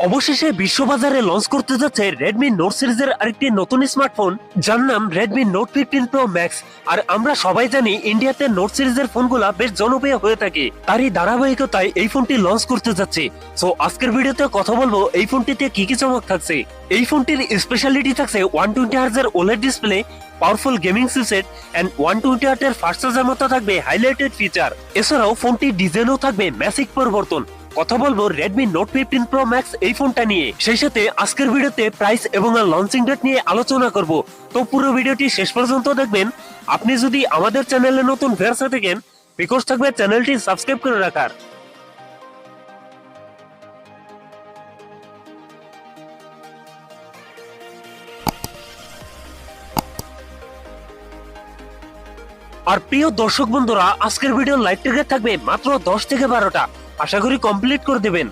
অবশেষে বিশ্ববাজারে লঞ্চ করতে যাচ্ছে রেডমি নোট সিরিজের আরেকটি নতুন স্মার্টফোন যার নাম Redmi Note fifteen Pro Max আর আমরা সবাই জানি ইন্ডিয়াতে নোট সিরিজের ফোনগুলা বেশ জনপ্রিয় হয়ে থাকে। তারই ধারাবাহিকতায় এই ফোনটি লঞ্চ করতে যাচ্ছে। সো আজকের ভিডিওতে কথা বলব এই ফোনটিতে কি কি চমক থাকছে। এই ফোনটির স্পেশালিটি থাকছে one twenty হার্জের OLED display powerful gaming chipset and one twenty আটের ফাস্ট চার্জার মতো থাকবে হাইলাইটেড ফিচার এছাড়াও ফোনটির ডিজাইনও থাকবে ম্যাসিক পরিবর্তন। কথা বলব Redmi Note fifteen Pro Max এই ফোনটা নিয়ে। সেই সাথে আজকের ভিডিওতে প্রাইস এবং লঞ্চিং ডেট নিয়ে আলোচনা করব। তো পুরো ভিডিওটি শেষ পর্যন্ত দেখবেন। আপনি যদি আমাদের চ্যানেলে নতুন ফেরসা থাকেন রিকোয়েস্ট থাকবে চ্যানেলটি সাবস্ক্রাইব করে রাখার। আর প্রিয় দর্শক বন্ধুরা, আজকের ভিডিও লাইভ টিকেট থাকবে মাত্র দশ থেকে বারোটা। আশা করি কমপ্লিট করে দেবেন।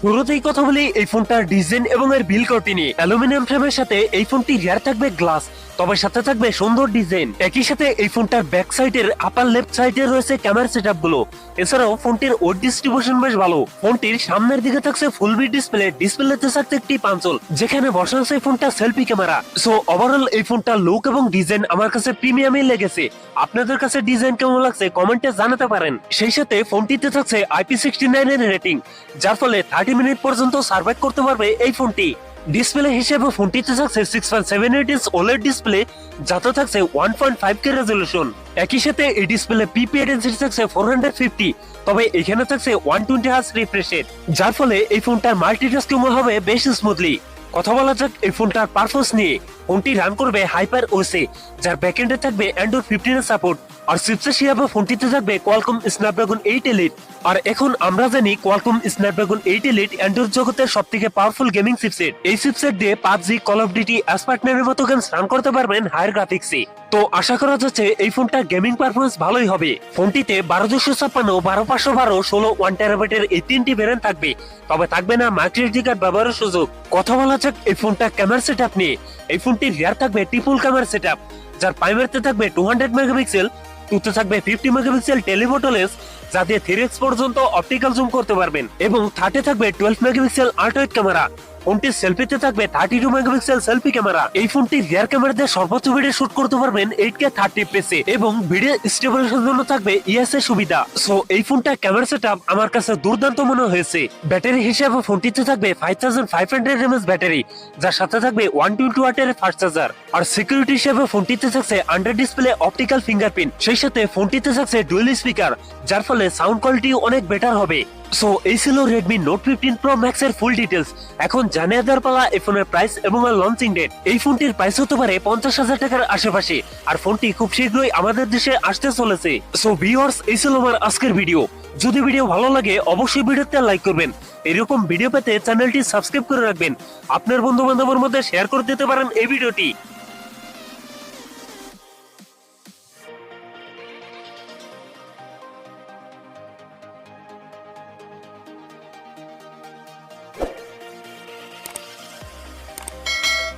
শুরুতেই কথা বলি এই ফোনটার ডিজাইন এবং এর বিল কোয়ালিটি নিয়ে। অ্যালুমিনিয়াম ফ্রেমের সাথে এই ফোনটি রিয়ার থাকবে গ্লাস, তবে সাথে থাকবে সুন্দর ডিজাইন। একই সাথে এই ফোনটার ব্যাক সাইডের আপার লেফট সাইডে রয়েছে ক্যামেরা সেটআপগুলো এছাড়াও ফোনটির ওয়েট ডিস্ট্রিবিউশন বেশ ভালো। ফোনটির সামনের দিকে থাকছে ফুল বি ডিসপ্লে ডিসপ্লেতে থাকছে একটি পাঞ্চল, যেখানে বসানো আছে ফোনটা সেলফি ক্যামেরা সো ওভারঅল এই ফোনটার লুক এবং ডিজাইন আমার কাছে প্রিমিয়ামই লেগেছে। আপনাদের কাছে ডিজাইন কেমন লাগছে? কমেন্টে জানাতে পারেন। সেই সাথে ফোনটিতে থাকছে আইপি সিক্সটি নাইন এর রেটিং যার ফলে থার্টি মিনিট পর্যন্ত সার্ভাইভ করতে পারবে এই ফোনটি। ডিসপ্লে হিসেবে ফোনটিতে থাকছে six point seven eight inch OLED display যাতে থাকছে one point five K resolution একই সাথে এই ডিসপ্লে পিপি ডেন্সিটি থাকছে ফোর হান্ড্রেড ফিফটি তবে এখানে থাকছে ওয়ান টোয়েন্টি হার্স রিফ্রেশ যার ফলে এই ফোনটার মাল্টিটাস্কিং হবে বেশ স্মুথলি কথা বলা যাক এই ফোনটার পারফরমেন্স নিয়ে। ফোনটি রান করবে হাইপার ওসে যার ব্যাকএন্ডে থাকবে অ্যান্ড্রয়েড ফিফটিন এর সাপোর্ট আর চিপসেট হিসাবে ফোনটিতে থাকবে কোয়ালকম স্ন্যাপড্রাগন এইট এলিট আর এখন আমরা জানি Qualcomm Snapdragon eight Elite Android জগতের সব থেকে পাওয়ারফুল গেমিং চিপসেট এই চিপসেট দিয়ে পাবজি কল অফ ডিউটি অ্যাসপার্টনারের মতো গেমস রান করতে পারবেন হায়ার গ্রাফিক্সে তো আশা করা যাচ্ছে এই ফোনটা গেমিং পারফরমেন্স ভালোই হবে। ফোনটিতে বারো দুশো ছাপ্পান্ন, বারো পাঁচশো বারো, ষোলো ওয়ান টেরাবাইটের এই তিনটি ভ্যারিয়েন্ট থাকবে। তবে থাকবে না মাইক্রোএসডি কার্ড ব্যবহারের সুযোগ। কথা বলা যাক এই ফোনটা ক্যামেরা সেটআপ নিয়ে। এই ফোনটির রিয়ার থাকবে ট্রিপল ক্যামেরা সেটআপ যার প্রাইমারিতে থাকবে টু হান্ড্রেড মেগাপিক্সেল টুতে থাকবে ফিফটি মেগাপিক্সেল টেলিফোটোলেন্স যা দিয়ে থ্রি এক্স পর্যন্ত অপটিক্যাল জুম করতে পারবেন। এবং থার্টে থাকবে টুয়েলভ মেগাপিক্সেল আল্ট্রাইট ক্যামেরা ফোনটির সেলফিতে থাকবে thirty two megapixel selfie camera এই ফোনটি রিয়ার ক্যামেরা দিয়ে সর্বোচ্চ ভিডিও শুট করতে পারবেন এইট কে থার্টি পেসে এবং ভিডিও স্টেবিলাইজেশনের জন্য থাকবে ইএস এর সুবিধা। সো এই ফোনটা ক্যামেরা সেটআপ আমার কাছে দুর্দান্ত মনে হয়েছে। ব্যাটারি হিসেবে ফোনটিতে থাকবে five thousand five hundred MS battery, যার সাথে থাকবে ওয়ান টোয়েন্টি ওয়াটের ফাস্ট চার্জার আর সিকিউরিটি হিসেবে ফোনটিতে থাকছে আন্ডার ডিসপ্লে অপটিক্যাল ফিঙ্গারপ্রিন্ট সেই সাথে ফোনটিতে থাকছে ডুয়েল স্পিকার যার ফলে সাউন্ড কোয়ালিটি অনেক বেটার হবে। সো এই ছিল Redmi note fifteen pro max এর ফুল ডিটেলস এখন জানিয়ে দেওয়ার পালা এই ফোনের প্রাইস এবং লঞ্চিং ডেট এই ফোনটির প্রাইস হতে পারে পঞ্চাশ হাজার টাকার আশেপাশে। আর ফোনটি খুব শীঘ্রই আমাদের দেশে আসতে চলেছে। সো ভিউয়ার্স এই ছিল আমার আজকের ভিডিও যদি ভিডিও ভালো লাগে, অবশ্যই ভিডিওতে লাইক করবেন। এরকম ভিডিও পেতে চ্যানেলটি সাবস্ক্রাইব করে রাখবেন। আপনার বন্ধু বান্ধবের মধ্যে শেয়ার করে দিতে পারেন এই ভিডিওটি